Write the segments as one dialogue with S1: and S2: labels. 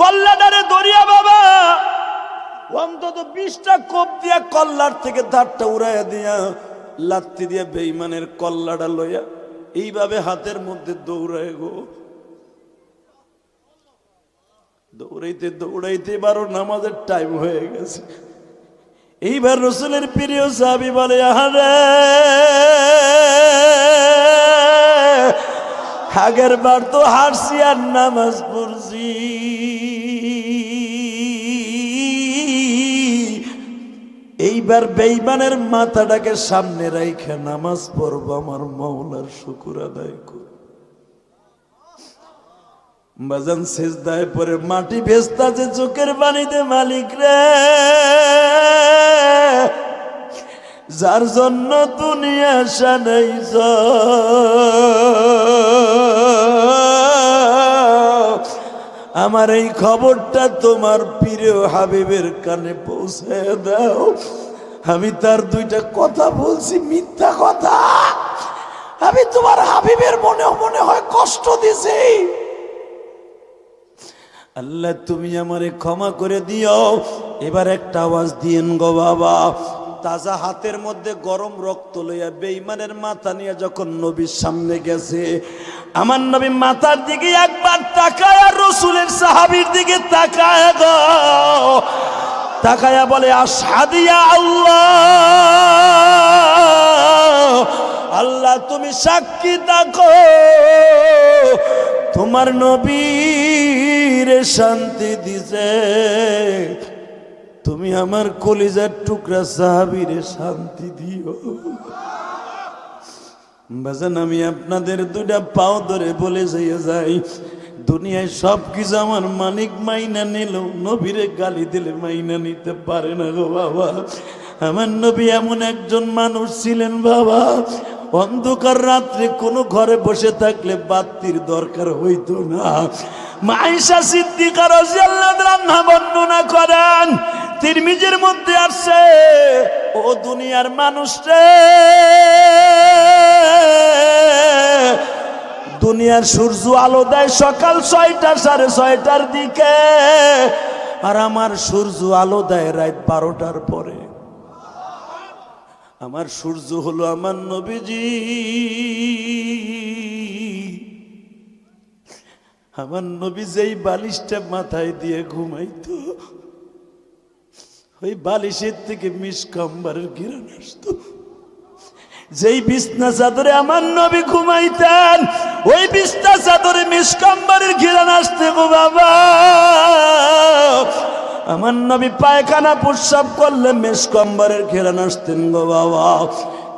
S1: কল্লাডারে দরিয়া বাবা। অন্তত বিশটা কোপ দিয়া কল্লার থেকে ধারটা উড়াইয়া দিয়া লাত্তি দিয়া বেইমানের কল্লাটা লইয়া এইভাবে হাতের মধ্যে দৌড়ায় গো। দৌড়াইতে দৌড়াইতে এবারও নামাজের টাইম হয়ে গেছে। এইবার রসুলের প্রিয় সাহাবি বলে, আহারে, আগের বার তো হারছি আর নামাজ পড়ছি। এইবার বেইমানের মাথাটাকে সামনে রাইখে নামাজ পড়ব, আমার মৌলার শুকুর আদায় কর। বাজান শেষদায় পরে মাটি ভেস্তাছে চোখের পানিতে মালিক রে। যার জন্য দুনিয়া সানাইছ আমার এই খবরটা তোমার প্রিয় হাবিবের কানে পৌঁছে দাও। আমি তার দুইটা কথা বলছি, মিথ্যা কথা। আমি তোমার হাবিবের মনে মনে হয় কষ্ট দিছি। আল্লাহ, তুমি আমারে ক্ষমা করে দিও। এবার একটা আওয়াজ দিয়েন গো বাবা। তাজা হাতের মধ্যে গরম রক্ত লইয়া বেইমানের মাথা নিয়ে যখন নবীর সামনে গেছে, আমার নবী মাথার দিকে একবার তাকায়, রসুলের সাহাবির দিকে তাকায় গো। তাকায়া বলে আসাদিয়া আল্লাহ আল্লাহ তুমি সাক্ষী থাকো। তোমার নবীর শান্তি দিছে। তুমি আমার কলিজার টুকরা সাহাবিরে শান্তি দিও। বাজান, আমি আপনাদের দুটা পাও ধরে বলে যাইয়া যাই। দুনিয়ায় সব কিছু আমার মানিক মাইনা নিল, নবীরে গালি দিলে মাইনা নিতে পারে না গো বাবা। আমার নবী এমন একজন মানুষ ছিলেন বাবা। অন্ধকার রাত্রে কোনো ঘরে বসে থাকলে বাতির দরকার হইতো না। মাইশা সিদ্দিকার বর্ণনা করেন তিরমিজের মধ্যে আসছে ও দুনিয়ার মানুষ রে দুনিয়ার সূর্য আলো দেয় সকাল ছয়টা, সাড়ে ছয়টার দিকে। আর আমার সূর্য আলো দেয় রাত বারোটার পরে। আমার সূর্য হলো আমার নবীজি। আমার নবী যেই বালিশটা মাথায় দিয়ে ঘুমাইতো ওই বালিশের থেকে মিসকাম্বারের গিরান আসতো। যেই বিছনা চাদরে আমার নবী ঘুমাইতেন, ওই বিছনা চাদরে মিসকাম্বারের ঘিরান আসতে গো বাবা। আমার নবী পায়খানা প্রস্রাব করলে মেসকম্বরের ঘেরান আসতেন গো বাবা।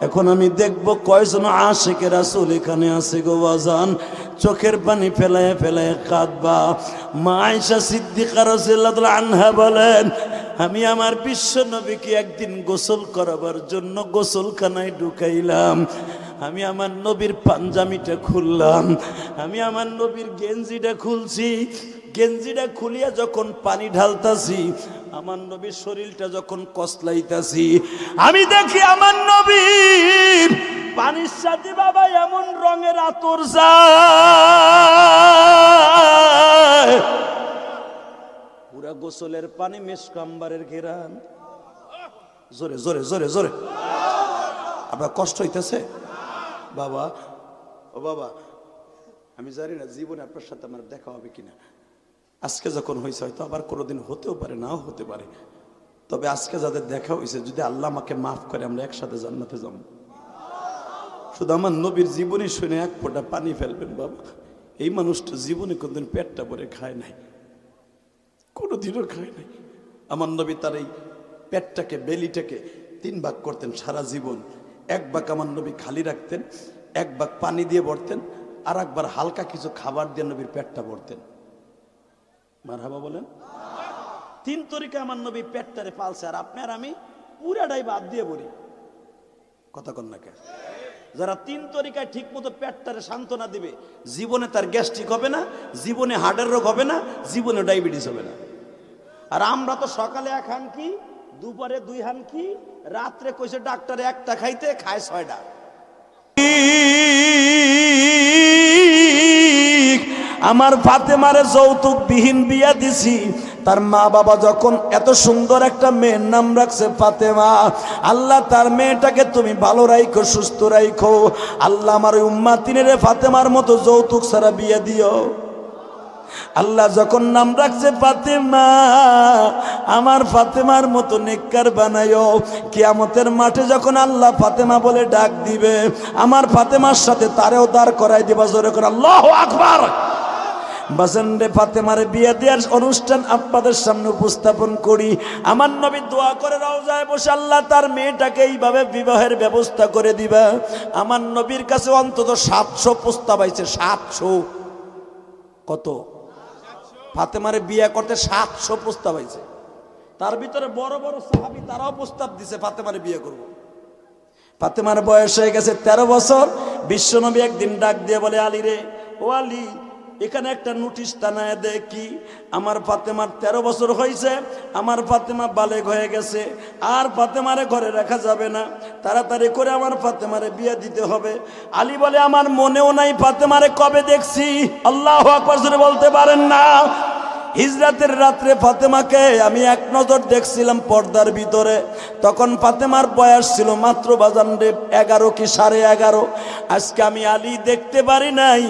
S1: এখন আমি দেখব কয়জন আশেকের আসল এখানে আছে গো বাজান। চোখের পানি ফেলায় ফেলায় কাঁদবা। মা আয়সা সিদ্দিকার আনহা বলেন আমি আমার বিশ্ব নবীকে একদিন গোসল করাবার জন্য গোসলখানায় ঢুকাইলাম। আমি আমার নবীর পাঞ্জামিটা খুললাম। আমি আমার নবীর গেঞ্জিটা খুলছি। গেঞ্জিটা খুলিয়া যখন পানি ঢালতাছি, আমার নবীর শরীরটা যখন কসলাইতাছি, আমি দেখি আমার নবীর পানির সাথে বাবা এমন রঙের আতর যায়। পুরা গোসলের পানি মেসকাম্বারের ঘেরান। জোরে জোরে জোরে জোরে। আপনার কষ্ট হইতেছে? বাবা, ও বাবা, আমি জানি না জীবনে আপনার সাথে আমার দেখা হবে কিনা। আজকে যখন হয়েছে হয়তো আবার কোনোদিন হতেও পারে, নাও হতে পারে। তবে আজকে যাদের দেখা হয়েছে যদি আল্লাহ আমাকে মাফ করে, আমরা একসাথে জান্নাতে যাব। শুধু আমার নবীর জীবনী শুনে এক ফোঁটা পানি ফেলবেন বাবা। এই মানুষটা জীবনে কোনদিন পেটটা ভরে খায় নাই। কোনোদিনও খায় নাই। আমার নবী তার এই পেটটাকে, বেলিটাকে তিন ভাগ করতেন সারা জীবন। এক ভাগ আমার নবী খালি রাখতেন, এক ভাগ পানি দিয়ে ভরতেন, আর একবার হালকা কিছু খাবার দিয়ে নবীর পেটটা ভরতেন। মারহাবা বলেন। তিন তরিকা আমার নবী পেটটারে পালছে, আর আপনার আমি পুরাটাই বাদ দিয়ে বলি কথা কন না কে যারা তিন তরিকায় ঠিক মতো পেটটারে সান্ত্বনা দিবে, জীবনে তার গ্যাস্ট্রিক হবে না, জীবনে হার্টের রোগ হবে না, জীবনে ডায়াবেটিস হবে না। আর আমরা তো সকালে এক হান কি, দুপুরে দুই হান কি, রাত্রে কইছে ডাক্তার একটা খাইতে খায় ছয়টা। আমার ফাতেমারে যৌতুক বিহীন বিয়া দিছি, তার মা বাবা যখন এত সুন্দর একটা মেয়ের নাম রাখছে ফাতেমা, আল্লাহ তার মেয়েটাকে তুমি ভালো রাইখো, সুস্থ রাইখো। আল্লাহ আমার ওই উম্মাতিনের ফাতেমার মতো যৌতুক ছাড়া বিয়ে দিও। আল্লাহ যখন নাম রাখছে ফাতেমা, আমার ফাতেমার মতো নেককার বানায়ও, কিয়ামতের মাঠে যখন আল্লাহ ফাতেমা বলে ডাক দিবে, আমার ফাতেমার সাথে তারেও দাঁড় করাই দিবা, জোরে করে আল্লাহ আকবার। বাসেন্ডে ফাতেমার বিয়ে দেওয়ার অনুষ্ঠান আপনাদের সামনে উপস্থাপন করি। আমার নবী দোয়া করে রওজায় বসে আল্লাহ তার মেয়েটাকে এইভাবে বিবাহের ব্যবস্থা করে দিবা। আমার নবীর কাছে অন্তত সাতশো প্রস্তাব আইছে, সাতশো। কত? ফাতেমারে বিয়ে করতে সাতশো প্রস্তাব আইছে তার ভিতরে বড় বড় সাহাবি তারাও প্রস্তাব দিছে, ফাতেমারে বিয়ে করব। ফাতেমার বয়স হয়ে গেছে ১৩ বছর বিশ্বনবী একদিন ডাক দিয়ে বলে, আলী রে, ও আলী এখানে একটা নোটিশ টানায় দেয় কি, আমার ফাতেমার ১৩ বছর হয়েছে, আমার ফাতেমা বালেগ হয়ে গেছে, আর ফাতেমারে ঘরে রাখা যাবে না। তাড়াতাড়ি করে আমার ফাতেমারে বিয়ে দিতে হবে। আলী বলে, আমার মনেও নাই ফাতেমারে কবে দেখছি। আল্লাহ বলতে পারেন না। হিজরাতের রাত্রে ফাতেমাকে আমি এক নজর দেখছিলাম পর্দার ভিতরে। তখন ফাতেমার বয়স ছিল মাত্র বাজান এগারো কি সাড়ে এগারো। আজকে আমি আলি দেখতে পারি নাই,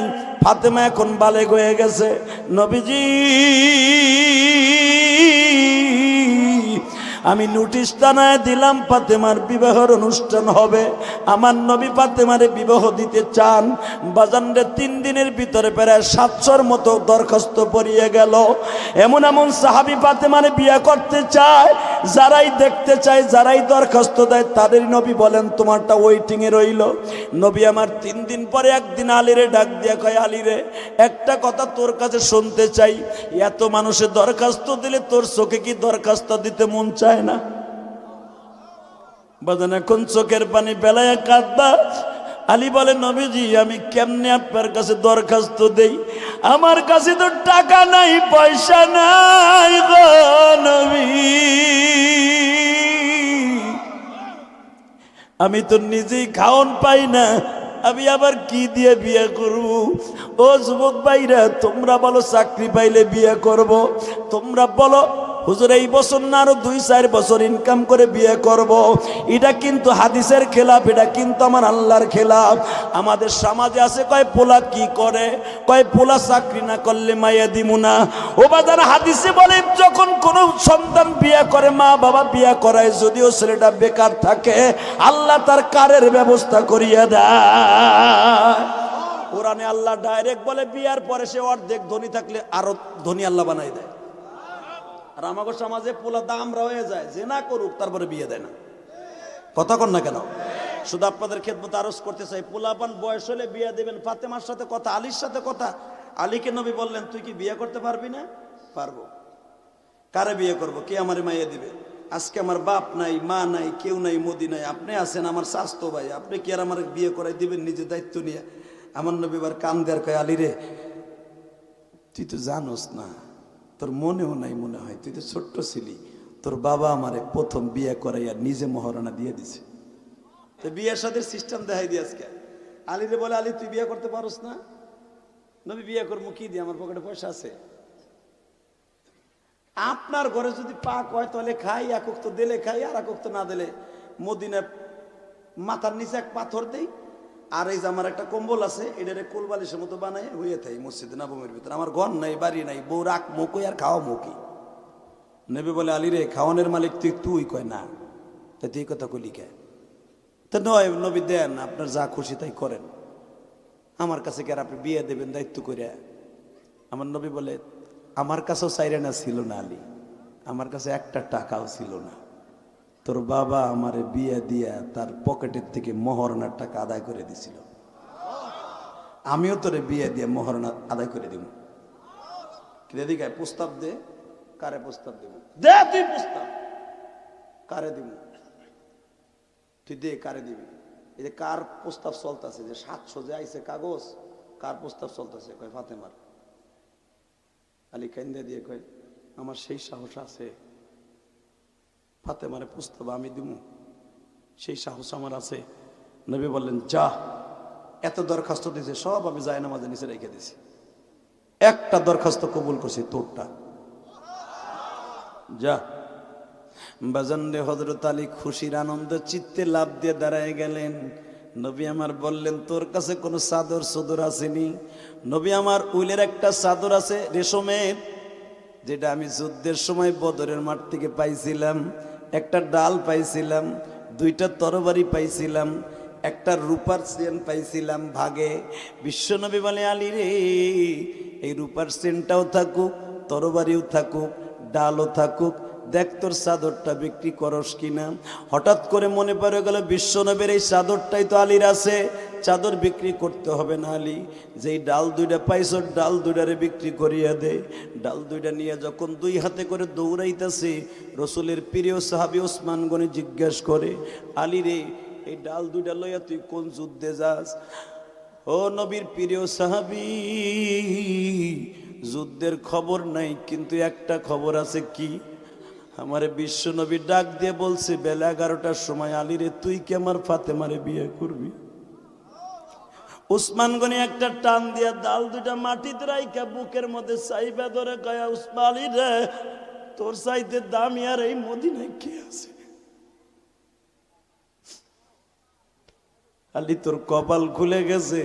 S1: ফাতেমা এখন বালেগ হয়ে গেছে। নবীজি আমি নোটিশ টানায় দিলাম, ফাতেমার বিবাহের অনুষ্ঠান হবে। আমার নবী ফাতেমারে বিবাহ দিতে চান। বাজানরে তিন দিনের ভিতরে প্রায় সাতশোর মতো দরখাস্ত পড়িয়ে গেল। এমন এমন সাহাবি ফাতেমারে বিয়ে করতে চায়, যারাই দেখতে চায়, যারাই দরখাস্ত দেয়, তাদের নবী বলেন, তোমারটা ওয়েটিংয়ে রইল। নবী আমার তিন দিন পরে একদিন আলিরে ডাক দিয়া কয়, আলিরে, একটা কথা তোর কাছে শুনতে চাই। এত মানুষের দরখাস্ত দিলে তোর চোখে কি দরখাস্ত দিতে মন চায়? না। বাজান এখন চোখের পানি বেলায় কাঁদবা? আলী বলে, নবীজি, আমি কেমনে আপনার কাছে দরখাস্ত দেই? আমার কাছে তো টাকা নাই, পয়সা নাই গো নবী। আমি তো নিজেই খাওন পাই না, আমি আবার কি দিয়ে বিয়ে করব? ও যুবক ভাইরা, তোমরা বলো, চাকরি পাইলে বিয়ে করব? তোমরা বলো হুজুর, এই বছর না আরও দুই, চার বছর ইনকাম করে বিয়ে করব। এটা কিন্তু হাদিসের খেলাফ, এটা কিন্তু আমার আল্লাহর খেলাফ। আমাদের সমাজে আছে, কয় পোলা কি করে? কয় পোলা চাকরি না করলে মাইয়া দিমু না। ও বাজার হাদিসে বলে, যখন কোনো সন্তান বিয়ে করে, মা বাবা বিয়ে করায়, যদিও ছেলেটা বেকার থাকে, আল্লাহ তার কারের ব্যবস্থা করিয়া দেয়। কোরআনে আল্লাহ ডাইরেক্ট বলে, বিয়ার পরে সে অর্ধেক ধনী থাকলে আরও ধনী আল্লাহ বানাই দেয়। আর আমাকে সমাজে পোলা দাম রয়ে যায়, যে না করুক তারপরে বিয়ে দেয় না। কথা কন না কেন? শুধু আপনাদের খেদমত আরজ করতে চাই। পোলাপান বয়স হলে বিয়ে দেবেন, ফাতেমার সাথে কথা, আলীর সাথে কথা। আলীকে নবী বললেন, তুই কি বিয়ে করতে পারবি না? পারব। কারে বিয়ে করব? কে আমার মাইয়ে দিবে? আজকে আমার বাপ নাই, মা নাই, কেউ নাই, মোদি নাই, আপনি আছেন আমার স্বাস্থ্য ভাই, আপনি কি আর আমার বিয়ে করাই দিবেন নিজে দায়িত্ব নিয়ে? আমার নবী এবার কান দেয়ার কয় আলী রে তুই তো জানোস না তোর মনেও নাই মনে হয়, তুই তো ছোট্ট ছিলি। তোর বাবা আমারে প্রথম বিয়ে করাইয়া নিজে মহারণা দিয়ে দিছে। তো বিয়ের সাথে সিস্টেম দেখাই দিয়ে আজকে। আলীরে বলে, আলী, তুই বিয়ে করতে পারোস না? নবী, বিয়ে করব কি দিয়ে? আমার পকেটে পয়সা আছে। আপনার ঘরে যদি পাক হয় তাহলে খাই একক তো দিলে খাই, আর একক তো না দিলে মদিনে মাথার নিচে এক পাথর দেই আর এই যে আমার একটা কম্বল আছে, এটারে কোলবালিশের মতো বানাই হয়ে থাই মসজিদে নবমের ভিতরে। আমার ঘর নাই, বাড়ি নাই, বউ রাখ মুখই আর খাওয়া মুখি নেবে বলে, আলী রে, খাওয়ানোর মালিক তুই তুই কয় না? তা তুই কথা কলি কে? তো নয়, নবী দেন, আপনার যা খুশি তাই করেন। আমার কাছে কি আর আপনি বিয়ে দেবেন দায়িত্ব করে আমার নবী বলে, আমার কাছেও সাইরেনা ছিল না আলী। আমার কাছে একটা টাকাও ছিল না। তোর বাবা আমারে বিয়ে দিয়া তার পকেটের থেকে মহরণার টাকা আদায় করে দিছিল। আমিও তোরে বিয়ে দিয়ে মহরণা আদায় করে দিব প্রস্তাব দে। কারে প্রস্তাব দেব দে, তুই প্রস্তাব। কারে দিব তুই দে, কারে দিবি? এই যে কার প্রস্তাব চলতেছে, যে সাতশো যে আইছে কাগজ, কার প্রস্তাব চলতেছে? কয়, ফাতেমার। আলী কেন্দে দিয়ে কয়, আমার সেই সাহস আছে। ফাতেমারে প্রস্তাব আমি দিব সেই সাহস আমার আছে। নবী বললেন, যা, এত দরখাস্ত দিয়েছে, সব আমি যায় নামাজে নিচে রেখে দিছি একটা দরখাস্ত কবুল করছি, তোরটা। যা। বাজানরে হজরত আলী খুশির আনন্দ, চিত্তে লাভ দিয়ে দাঁড়ায় গেলেন। নবী আমার বললেন, তোর কাছে কোনো চাদর সদর আসেনি? নবী আমার উইলের একটা চাদর আছে রেশমের, যেটা আমি যুদ্ধের সময় বদরের মাঠ থেকে পাইছিলাম। একটা ডাল পাইছিলাম, দুইটা তরবারি পাইছিলাম, একটা রূপার চেন পাইছিলাম ভাগে। বিশ্বনবী বলে, আলী রে, এই রূপার চেনটাও থাকুক, তরবারিও থাকুক, ডালও থাকুক, দেখ তোর চাদরটা বিক্রি করস কিনা? হঠাৎ করে মনে পড়ে গেল বিশ্বনবের এই চাদরটাই তো আলীর আছে। চাদর বিক্রি করতে হবে না আলী। যেই ডাল দুইটা পাইছ, ডাল দুইটারে বিক্রি করিয়া দে। ডাল দুইটা নিয়ে যখন দুই হাতে করে দৌড়াইতেছে, রসুলের প্রিয় সাহাবি ওসমান গনি জিজ্ঞেস করে, আলী রে, এই ডাল দুইটা লইয়া তুই কোন যুদ্ধে যাস? ও নবীর প্রিয় সাহাবি, যুদ্ধের খবর নাই, কিন্তু একটা খবর আছে কি? আমারে বিশ্ব নবী ডাক দিয়ে বলছে, বেলা এগারোটার সময় আলীরে তুই কি আমার ফাতেমারে বিয়ে করবি? উসমান গনি একটা টান দিয়া ডাল দুটা মাটিতে রাইকা বুকের মধ্যে চাইবা ধরে গয়া উসমান আলী রে, তোর চাইতে দামি আর এই মদিনায় কে আছে? আলি, তোর কপাল খুলে গেছে।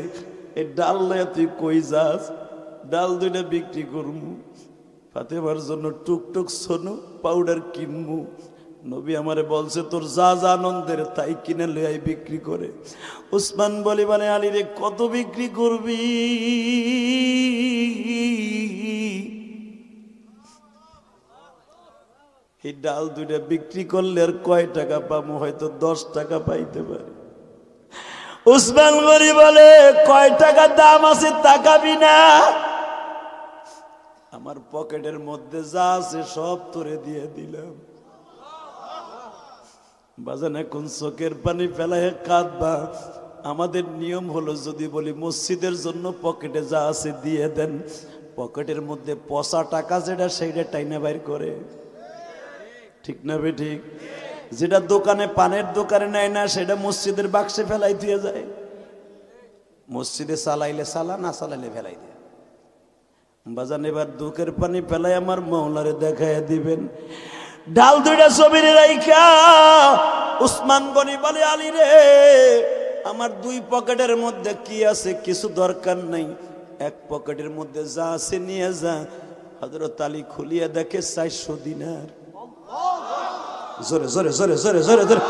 S1: এই ডাল লয়া তুই কই যাস? ডাল দুইটা বিক্রি করমু। ফাতেমার জন্য টুকটুক সোনু, পাউডার কিনমু। নবী আমারে বলছে, তোর যা যা আনন্দের তাই কিনে লয়াই বিক্রি করে। উসমান বলি মানে আলী রে, কত বিক্রি করবি? এই ডাল দুইটা বিক্রি করলে আর কয় টাকা পাবো হয়তো দশ টাকা পাইতে পারি। উসমান গনি বলে, কয় টাকা দাম আছে তাকাবি না। আমার পকেটের মধ্যে যা আছে সব তোরে দিয়ে দিলাম। বাজান এখন চোখের পানি ফেলায় কাঁদবা। আমাদের নিয়ম হলো যদি বলি, মসজিদের জন্য পকেটে যা আছে দিয়ে দেন। পকেটের মধ্যে পচা টাকা যেটা, সেইটা টাইনা বাইর করে। ঠিক না বে ঠিক? যেটা দোকানে পানের দোকানে নেয় না, সেটা মসজিদের বাক্সে ফেলাই দিয়ে যায়। মসজিদে চালাইলে চালা, না চালাইলে ফেলাই দেয়। বাজান এবার দুঃখের পানি ফেলাই আমার মহলারে দেখায় দিবেন। ডাল দুইটা ছবির রাইখা। উসমান গনি বলে, আলী রে, আমার দুই পকেটের মধ্যে কি আছে? কিছু দরকার নাই। এক পকেটের মধ্যে যা আছে নিয়ে যা। হজরত আলী খুলিয়া দেখে, চারশো দিনার। জোরে জোরে জোরে জোরে জোরে জোরে।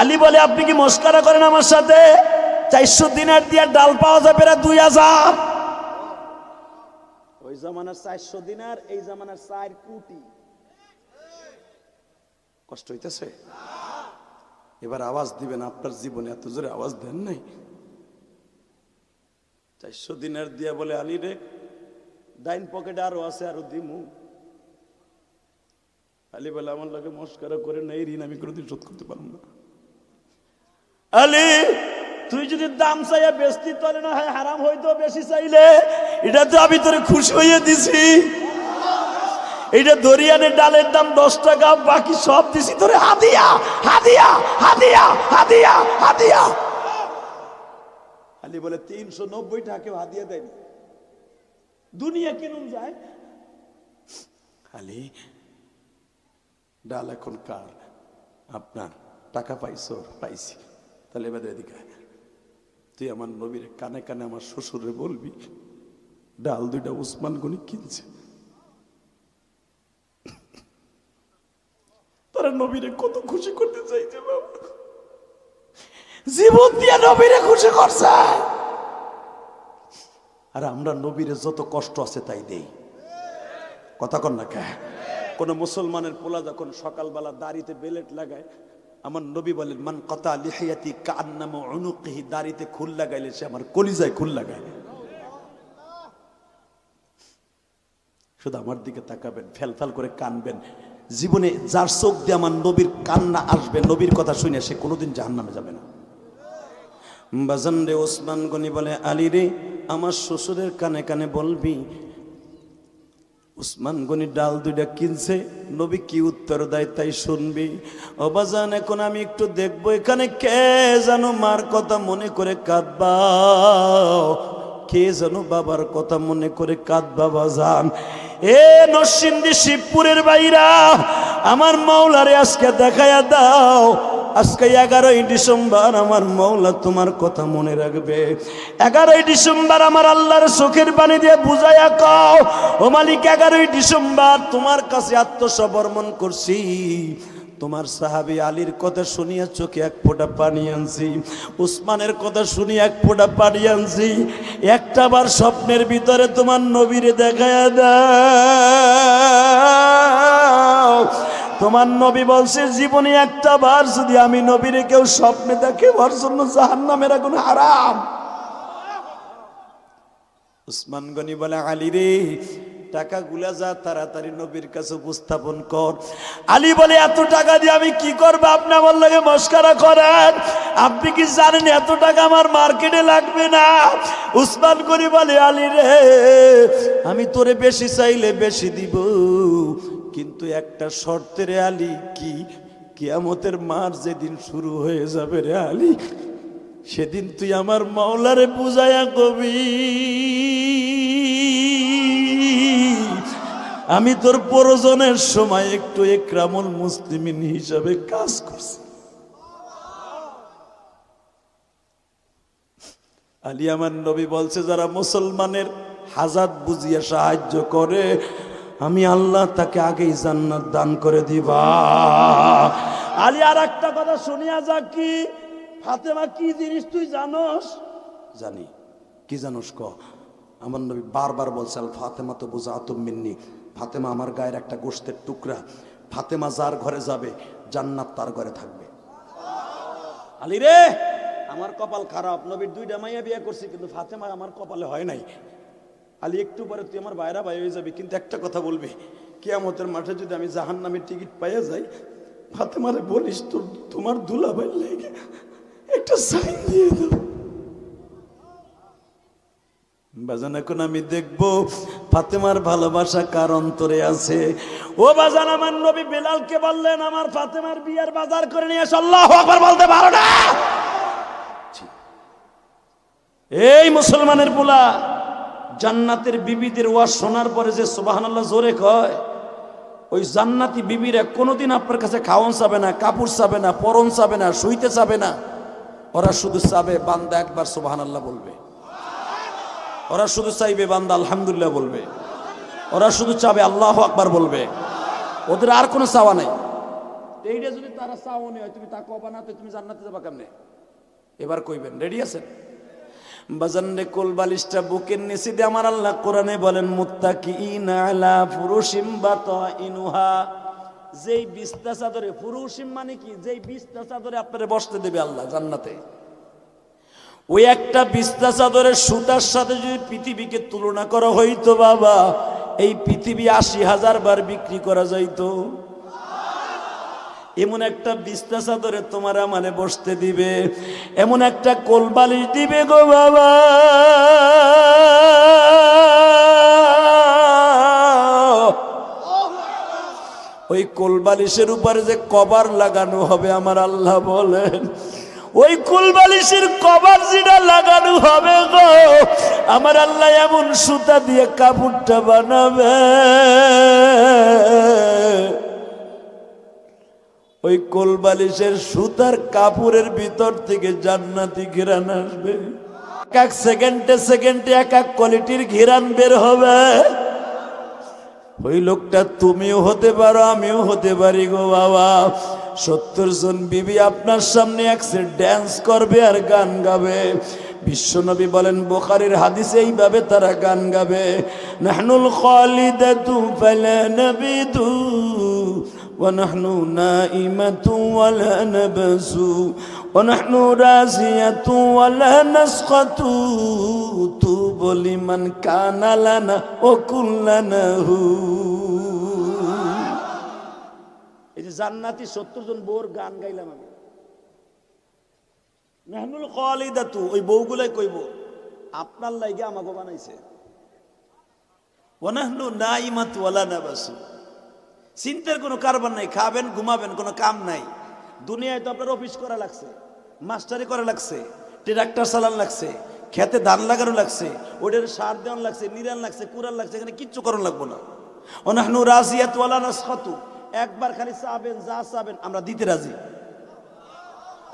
S1: আলী বলে, আপনি কি মস্কারা করেন আমার সাথে? চারশো দিনার দিয়ে ডাল পাওয়া যাবে দুই হাজার? ওই জামানার চারশো দিনার, এই জামানার চার কোটি। কষ্ট হইতেছে? এবার আওয়াজ দিবেন, আপনার জীবনে এত জোরে আওয়াজ দেন নাই? চারশো দিনের দিয়া বলে, আলী রে, ডাইন পকেটে আরও আছে, আরও দিমু। আলী বলে, আমার লাগে মস্কারা করে নেই, ঋণ আমি কোনোদিন শোধ করতে পারব না। আলী, তুই যদি দাম চাইয়া বেশি তাহলে না হয় হারাম হইতো, বেশি চাইলে। এটা তো আমি তোরে খুশি হইয়া দিছি। এইটা দরিয়ানের ডালের দাম দশ টাকা, বাকি সব দিছি ধরে হাদিয়া হাদিয়া হাদিয়া হাদিয়া হাদিয়া। আলী বলে, তিনশো নব্বই টাকা হাদিয়া দেয়নি। দুনিয়া কিনুন যায়? আলী, ডাল এখন কার? আপনার টাকা পাইছো, পাইছি। তাহলে এবার এদিকে তুই আমার নবীর কানে কানে আমার শ্বশুরে বলবি, ডাল দুইটা উসমান গনি কিনছে। নবীরে কত খুশি করতে চাইছে বাবা। জীবন দিয়ে নবীরে খুশি করছে। আর আমরা নবীরে যত কষ্ট আছে তাই দেই। কথা কন না কে? কোন মুসলমানের পোলা যখন সকালবেলা দাড়িতে বেলেট লাগায়, আমার নবী বলেন, মান কথা লিহাইয়াতি কান্নাম অনুকিহি দাড়িতে খুল লাগাইলে সে আমার কলিজায় খুল লাগায় শুধু আমার দিকে তাকাবেন ফেল করে কানবেন। জীবনে যার চোখ দিয়ে আমার নবীর কান্না আসবে, নবীর কথা শুনে সে কোনোদিন জাহান নামে যাবে না। বাজান রে ওসমান গনি বলে, আলী রে, আমার শ্বশুরের কানে কানে বলবি উসমান গনি ডাল দুইটা কিনছে, নবী কি উত্তর দেয় তাই শুনবি? অবাজান এখন আমি একটু দেখব, এখানে কে যেন মার কথা মনে করে কাঁদবা? কে যেন বাবার কথা মনে করে কাঁদ বাবা যান এ নরসিংদী শিবপুরের বাইরা আমার মাওলারে আজকে দেখায়া দাও। আজকে এগারোই ডিসেম্বর আমার মৌলা তোমার কথা মনে রাখবে। এগারোই ডিসেম্বর আমার আল্লাহর চোখের পানি দিয়ে বুঝাইয়া কও, ও মালিক, এগারোই ডিসেম্বর তোমার কাছে আত্মসমর্পণ করছি। তোমার সাহাবি আলীর কথা শুনিয়া চোখে এক ফোঁটা পানি আনছি, উসমানের কথা শুনি এক ফোঁটা পানি আনছি, একটা বার স্বপ্নের ভিতরে তোমার নবীরে দেখায়া দাও। তোমার নবী বলছে, জীবনে একটা বার যদি আমি নবীরে কেউ স্বপ্নে দেখে, ওর জন্য জাহান নামের আগুন হারাম। উসমান গনি বলে, আলী রে টাকা গুলা যা তাড়াতাড়ি নবীর কাছে উপস্থাপন কর। আলী বলে, এত টাকা দিয়ে আমি কি করব? আপনি আমার লাগে মস্কারা করেন। আপনি কি জানেন এত টাকা আমার মার্কেটে লাগবে না? উসমান করি বলে, আলী রে, আমি তোরে বেশি চাইলে বেশি দিব। কিন্তু একটা শর্তে রে আলী কি? কিয়ামতের মার যেদিন শুরু হয়ে যাবে রে আলী, সেদিন তুই আমার মাওলারে বুঝায়া কবি। আমি তোর প্রয়োজনের সময় একটু একরামুল মুসলিমিন হিসাবে কাজ করছি। আলী আমার নবী বলছে, যারা মুসলমানের হাজাত বুঝিয়ে সাহায্য করে, আমি আল্লাহ তাকে আগেই জান্নাত দান করে দিবা। আলী আর একটা কথা শুনিয়া যা কি? ফাতেমা, কি জিনিস তুই জানোস? জানি। কি জানোস ক? আমার নবী বারবার বলছে, আল ফাতেমা তো বোঝা আতম মিন্নি। ফাতেমা আমার গায়ের একটা গোষ্ঠের টুকরা। ফাতেমা যার ঘরে যাবে, জান্নাত তার ঘরে থাকবে। আলী রে, আমার কপাল খারাপ, নবীর দুইটা মাইয়া বিয়ে করছি, কিন্তু ফাতেমা আমার কপালে হয় নাই। আলী, একটু পরে তুই আমার বাইরা বাই হয়ে যাবি, কিন্তু একটা কথা বলবি, কেয়ামতের মাঠে যদি আমি জাহান নামের টিকিট পাইয়া যাই, ফাতেমারে বলিস তোর তোমার দুলাভাই লেগে একটা সাইন দিয়ে দাও বাজান, এখন আমি দেখব ফাতেমার ভালোবাসা কার অন্তরে আছে। ও বাজান, আমার নবী বেলালকে বললেন, আমার ফাতেমার বিয়ার বাজার করে নিয়ে এসো আকবার বলতে পারো না। এই মুসলমানের পোলা, জান্নাতের বিবিদের ওয়াজ শোনার পরে যে সুবহানাল্লাহ জোরে কয়, ওই জান্নাতি বিবিরা কোনোদিন আপনার কাছে খাওয়ন চাবে না, কাপড় চাবে না, পরন চাবে না, শুইতে চাবে না। ওরা শুধু চাবে, বান্দা একবার সুবহানাল্লাহ বলবে। ওরা শুধু চাইবে বান্দা আলহামদুলিল্লাহ বলবে। ওরা শুধু চাবে আল্লাহ আকবার বলবে। ওদের আর কোনো চাওয়া নাই। এইটা যদি তারা চাওনি হয় তুমি তা কবা না তো তুমি জান্নাতে যাবা কেমনে? এবার কইবেন, রেডি আছেন? বাজানরে কোল বালিশটা বুকের নিচে দিয়ে আমার আল্লাহ কোরআনে বলেন, মুত্তাকিইনা আলা ফুরুশিম বাতাইনুহা যেই বিস্তা চাদরে, ফুরুশিম মানে কি? যেই বিস্তা চাদরে আপনারে বসতে দেবে আল্লাহ জান্নাতে। ওই একটা বিস্তা চাদরের সুতার সাথে যদি পৃথিবীকে তুলনা করা হইতো বাবা, এই পৃথিবী আশি হাজার বার বিক্রি করা যাইতো। এমন একটা বিস্তা চাদরে তোমার মানে বসতে দিবে, এমন একটা কোলবালিশ দিবে গো বাবা। ওই কোলবালিশের উপরে যে কভার লাগানো হবে আমার আল্লাহ বলেন। ওই কুলবালিশের কভার যেটা লাগানো হবে গো, আমার আল্লাহ এমন সুতা দিয়ে কাপড়টা বানাবে। ওই কোলবালিশের সুতার কাপড়ের ভিতর থেকে জান্নাতি ঘিরান আসবে। এক এক সেকেন্ডে সেকেন্ডে এক এক কোয়ালিটির ঘিরান বের হবে। ওই লোকটা তুমিও হতে পারো, আমিও হতে পারি গো বাবা। সত্তর জন বিবি আপনার সামনে একসে ড্যান্স করবে আর গান গাবে বিশ্বনবী বলেন বোখারির হাদিসে এইভাবে তারা গান গাবে নাহনুল খালিদাতু ফালা নাবিদু ونحن نائمة ولا نبس ونحن رازية ولا نسقط طوب لمن كان لنا وكلنا هو এই যে জান্নাতি সত্তর জন বউর গান গাইলাম আমি। মেহনুল খালিদাতু, ওই বউগুলাই কইব, আপনার লাইগে আমাকে বানাইছে। ওনাহনু নাইমাত ওয়ালা নাবাসু। চিন্তার কোনো কারবার নাই, খাবেন, ঘুমাবেন, কোনো কাম নাই। দুনিয়ায় তো আপনার অফিস করা লাগছে, মাস্টারি করা লাগছে, ট্রাক্টর চালান লাগছে, খেতে ধান লাগানো লাগছে, ওটার সার দেওয়ান লাগছে নিরান লাগছে কুরান লাগছে, এখানে কিচ্ছু করার লাগবো না। অনাহনু রাজিয়াত ওয়ালা নাসখাতু। একবার খালি চাবেন যা চাবেন আমরা দিতে রাজি।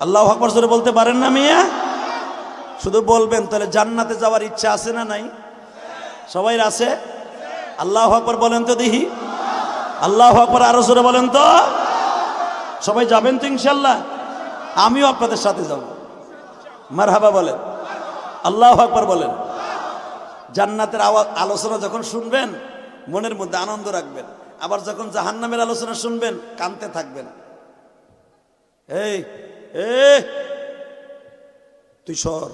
S1: আল্লাহ আকবর জোরে বলতে পারেন না মিয়া? শুধু বলবেন, তাহলে জান্নাতে যাওয়ার ইচ্ছা আছে না নাই? সবাই আছে? আল্লাহ আকবর বলেন তো দেখি। আল্লাহ আকবর আরও জোরে বলেন তো। সবাই যাবেন তো ইনশাল্লাহ আমিও আপনাদের সাথে যাব। মার হাবা বলেন। আল্লাহ আকবর বলেন। জান্নাতের আওয়াজ, আলোচনা যখন শুনবেন, মনের মধ্যে আনন্দ রাখবেন। আবার যখন জাহান্নামের আলোচনা শুনবেন, কানতে থাকবেন। এই, এ, তুই সর।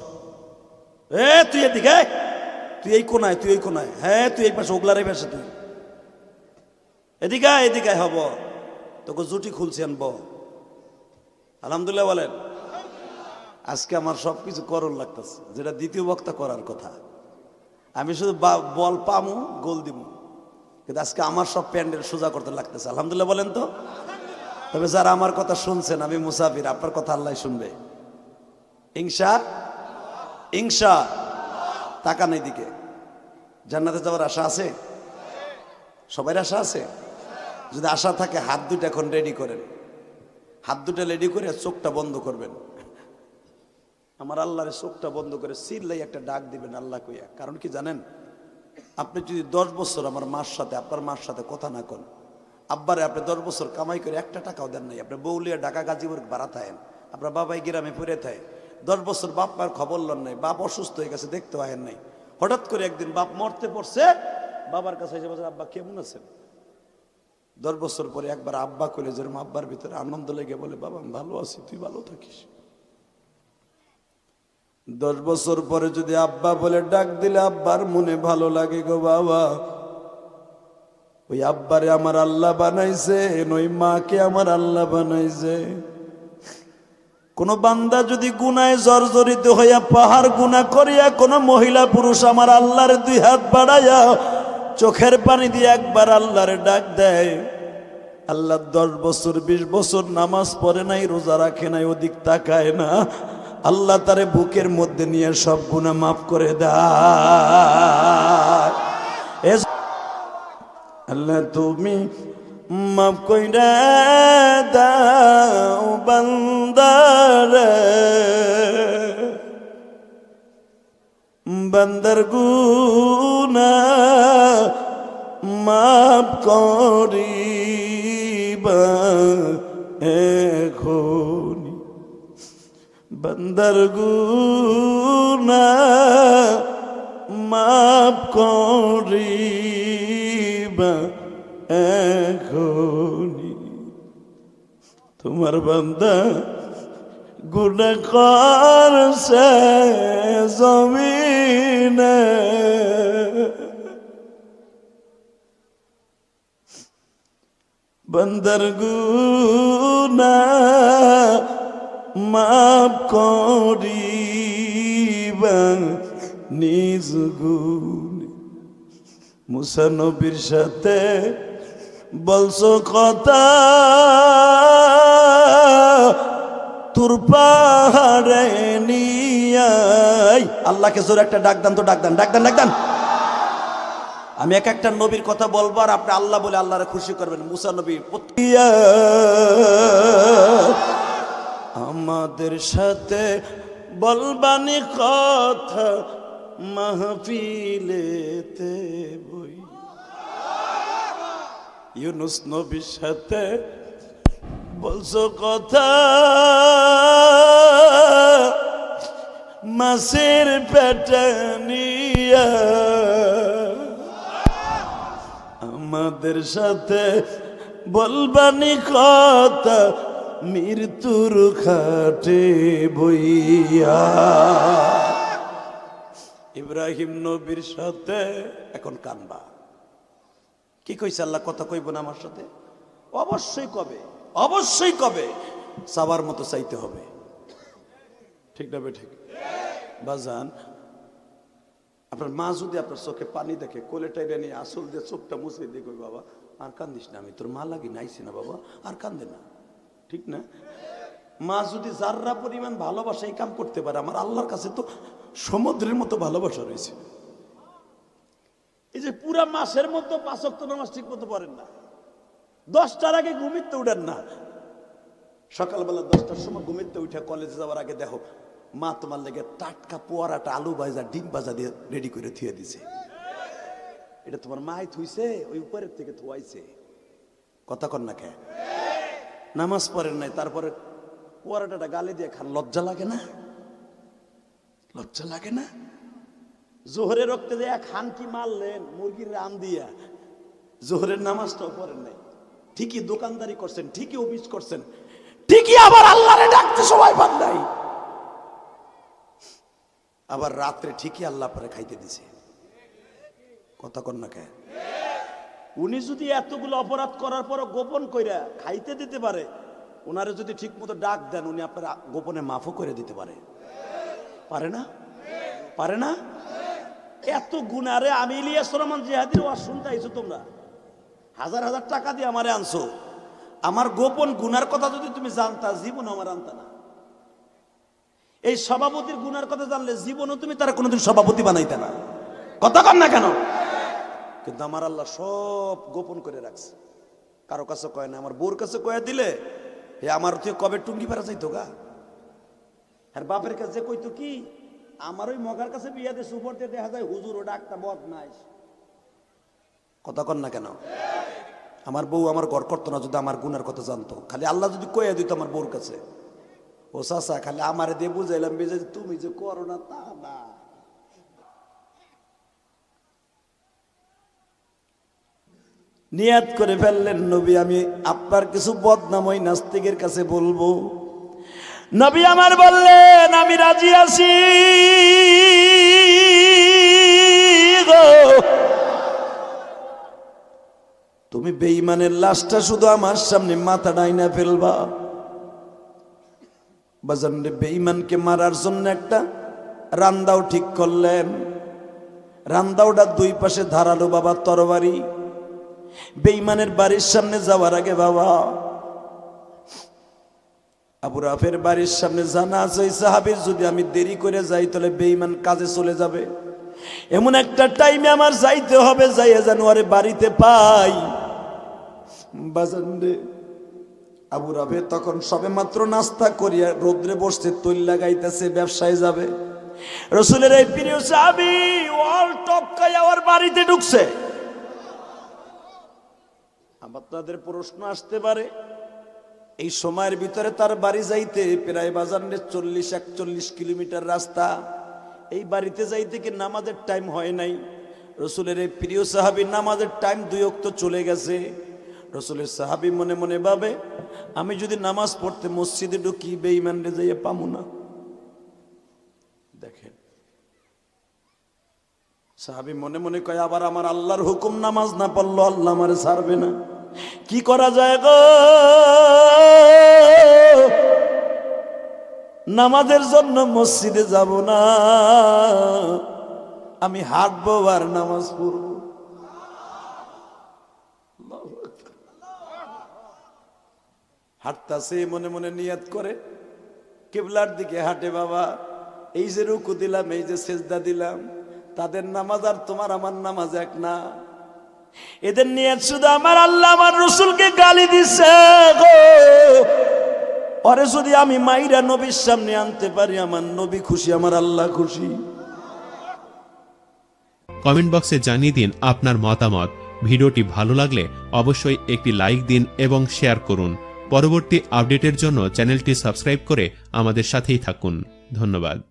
S1: এ, তুই এদিকে তুই এই কোনায়, তুই এই কোনায়। হ্যাঁ তুই এই পাশে, ওগলার এই পাশে তুই। এদিকে এদিকে হব। তোকে জুটি খুলছি আনব। আলহামদুলিল্লাহ বলেন। আজকে আমার সব কিছু করণ লাগতেছে। যেটা দ্বিতীয় বক্তা করার কথা। আমি শুধু বল পামু, গোল দিমু। কিন্তু আজকে আমার সব প্যান্ডেল সোজা করতে লাগতেছে, আলহামদুলিল্লাহ বলেন তো। তবে যারা আমার কথা শুনছেন, আমি মুসাফির, আপনার কথা আল্লাহ শুনবে। ইংসা ইংসা তাকান দিকে। জান্নাতে যাওয়ার আশা আছে? সবাই আশা আছে? যদি আশা থাকে, হাত দুটো এখন রেডি করেন। হাত দুটো রেডি করে চোখটা বন্ধ করবেন। আমার আল্লাহরের চোখটা বন্ধ করে সিল্লাই একটা ডাক দিবেন, আল্লাহ কইয়া। কারণ কি জানেন? আপনি যদি দশ বছর আমার মার সাথে, আপনার মার সাথে কথা না কন, আব্বারে আপনি দশ বছর কামাই করে একটা টাকাও দেন নাই, আপনি বৌলিয়া ঢাকা গাজীপুর ভাড়া থাকেন আপনার বাবাই গ্রামে পড়ে থাকে দশ বছর বাপ মার খবর লন নাই, বাপ অসুস্থ হয়ে গেছে দেখতে আহেন নাই, হঠাৎ করে একদিন বাপ মরতে পড়ছে, বাবার কাছে এসে বলছে, আব্বা, কেমন আছেন? দশ বছর পরে একবার আব্বা কইলে যেরকম আব্বার ভিতরে আনন্দ লেগে বলে, বাবা, আমি ভালো আছি, তুই ভালো থাকিস। দশ বছর পরে যদি আব্বা বলে, ডাক দিলে আব্বার মনে ভালো লাগে গো বাবা। ওই আব্বারে আমার আল্লাহ বানাইছে ওই মাকে আমার আল্লাহ বানাইছে। কোন বান্দা যদি গুনায় জর্জরিত হইয়া পাহাড় গুনা করিয়া, কোন মহিলা পুরুষ আমার আল্লাহর দুই হাত বাড়াইয়া চোখের পানি দিয়ে একবার আল্লাহরে ডাক দেয়। আল্লাহ দশ বছর, বিশ বছর নামাজ পড়ে নাই, রোজা রাখে নাই, ওদিক তাকায় না। আল্লাহ তারে বুকের মধ্যে নিয়ে সব গুণা মাফ করে দেয়। আল্লাহ তুমি মাফ কইরা দাও বান্দার। বান্দার গুনা মাফ করিবা। এখন বান্দার গুনা মাফ করিবা এখনি তোমার বান্দা গুণা করছে জমিনে বন্দর গুনা মাফ করিবা নিজ গুণ। মুসানবীর সাথে বলছো কথা, তোর পাহাড়ে নিয়াই আল্লাহকে জোর একটা ডাক দান তো, ডাক দান ডাক দান ডাক দান। আমি এক একটা নবীর কথা বলব আর আপনি আল্লাহ বলে আল্লাহরে খুশি করবেন। মুসা নবী আমাদের সাথে বলবানি কথা মাহফিলেতে বই। ইউনুস নবীর সাথে বলছো কথা, মাসের পেটে নিয়া। আমাদের সাথে বলবানি কথা মৃত্যুর খাটে বইয়া। ইব্রাহিম নবীর সাথে এখন কানবা। কি কইছে আল্লাহ, কথা কইব না আমার সাথে? অবশ্যই কবে? অবশ্যই কবে? চাবার মতো চাইতে হবে। ঠিক না বে ঠিক? বাজান, আপনার মা যদি আপনার চোখে পানি দেখে, কোলে টাইরে নিয়ে আসল দিয়ে চোখটা মুছে দিয়ে কই বাবা, আর কান্দিস না আমি, তোর মা লাগি নাইছি না বাবা, আর কান্দে না। ঠিক না? মা যদি যাররা পরিমাণ ভালোবাসা এই কাম করতে পারে, আমার আল্লাহর কাছে তো সমুদ্রের মতো ভালোবাসা রয়েছে। এই যে পুরা মাসের মতো পাঁচক্ত নামাজ ঠিক মতো পড়েন না। দশটার আগে ঘুমিতে উঠেন না। সকালবেলা দশটার সময় ঘুমিতে উঠে কলেজে যাওয়ার আগে দেখো, মা তোমার লেগে টাটকা পোয়ারাটা আলু ভাজা, ডিম ভাজা দিয়ে রেডি করে থুয়ে দিছে। এটা তোমার মাই থুইছে, ওই উপরের থেকে থুয়াইছে কথা কর না কে? নামাজ পড়েন নাই, তারপরে পোয়ারাটা গালি দিয়ে খান, লজ্জা লাগে না? লজ্জা লাগে না? জোহরে রক্তে দেয়া খান কি মারলেন? মুরগির রাম দিয়া। জোহরের নামাজটাও পড়েন নাই। ঠিকই দোকানদারি করছেন, ঠিকই অফিস করছেন, ঠিকই আবার আল্লাহরে ডাকতে সবাই পান নাই। আবার রাত্রে ঠিকই আল্লাহ পরে খাইতে দিছে। কথা কন না কে উনি যদি এতগুলো অপরাধ করার পর গোপন কইরা খাইতে দিতে পারে ওনারে যদি ঠিক মতো ডাক দেন, উনি আপনার গোপনে মাফও করে দিতে পারে। পারে না? পারে না? এত গুণারে আমি ইলিয়াস রহমান জিহাদির ওয়াজ শুনতে আইছো তোমরা। হাজার হাজার টাকা দিয়ে আমারে আনছো। আমার গোপন গুনার কথা যদি তুমি জানতা, জীবন আমার আনতা না। এই সভাপতির গুনার কথা জানলে জীবনও তুমি তারা কোনোদিন সভাপতি বানাইতে না। কথা কর না কেন? কিন্তু আমার আল্লাহ সব গোপন করে রাখছে। কারও কাছে কয় না, আমার বোর কাছে কয়ে দিলে, হে আমার তুই কবে টুঙ্গি ফেরা যাইতো গা? আর বাপের কাছে কইতো কি, আমার ওই মগার কাছে বিয়ে সুপর দিয়ে দেখা যায় হুজুর ও ডাক্তার বদ নাই কথা কন না কেন? আমার বউ আমার ঘর করতো না যদি আমার গুনার কথা জানতো। খালি আল্লাহ যদি কয়ে দিত আমার বউর কাছে। ও চাচা, খালি আমারে দিয়ে বুঝাইলাম যে তুমি যে করো না, তা না। নিয়াত করে ফেললেন নবী, আমি আপনার কিছু বদনাম ওই নাস্তিকের কাছে বলব। নবী আমার বললেন, আমি রাজি আছি। তুমি বেঈমানের লাশটা শুধু আমার সামনে মাথা ডাইনা ফেলবা। বাজান রে বেঈমানকে মারার জন্য একটা রান্দাও ঠিক করলেন। রান্দাওটা দুই পাশে ধারালো বাবা তরবারি। বেঈমানের বাড়ির সামনে যাওয়ার আগে বাবা, আবু রাফের বাড়ির সামনে জানা আছে সাহাবির যদি আমি দেরি করে যাই, তাহলে বেঈমান কাজে চলে যাবে। এমন একটা টাইমে আমার যাইতে হবে, যাইয়া যেন আরে বাড়িতে পাই। বাজান আবু রাফে তখন সবে মাত্র নাস্তা করিয়া রোদ্রে বসতে তৈল লাগাইতেছে, ব্যবসায় যাবে। রসুলের এই প্রিয় সাহাবি ওয়াল টপকাই আমার বাড়িতে ঢুকছে। আবার তাদের প্রশ্ন আসতে পারে। এই সময়ের ভিতরে তার বাড়ি যাইতে প্রায় বাজারে চল্লিশ একচল্লিশ কিলোমিটার রাস্তা। এই বাড়িতে যাইতে কি নামাজের টাইম হয় নাই? রসুলের এই প্রিয় সাহাবি নামাজের টাইম দুই অক্ত চলে গেছে। রসুলের সাহাবি মনে মনে ভাবে, আমি যদি নামাজ পড়তে মসজিদে ঢুকি বেইমানরে যাইয়ে পামু না। দেখেন, সাহাবি মনে মনে কয়, আবার আমার আল্লাহর হুকুম নামাজ না পড়ল, আল্লাহ আমারে ছাড়বে না। কি করা যায় গো? নামাজের জন্য মসজিদে যাব না। আমি হাঁটবো আর নামাজ পড়ব। হাঁটতাছে, মনে মনে নিয়াত করে। কেবলার দিকে হাঁটে, বাবা। এই যে রুকু দিলাম, এই যে সেজদা দিলাম। তাদের নামাজ আর তোমার, আমার নামাজ এক না। এদের নিয়ে শুধু আমার আল্লাহ, আমার রসুলকে গালি দিছে পরে যদি আমি মাইরা নবীর সামনে আনতে পারি, আমার নবী খুশি, আমার আল্লাহ খুশি।
S2: কমেন্ট বক্সে জানিয়ে দিন আপনার মতামত। ভিডিওটি ভালো লাগলে অবশ্যই একটি লাইক দিন এবং শেয়ার করুন। পরবর্তী আপডেটের জন্য চ্যানেলটি সাবস্ক্রাইব করে আমাদের সাথেই থাকুন। ধন্যবাদ।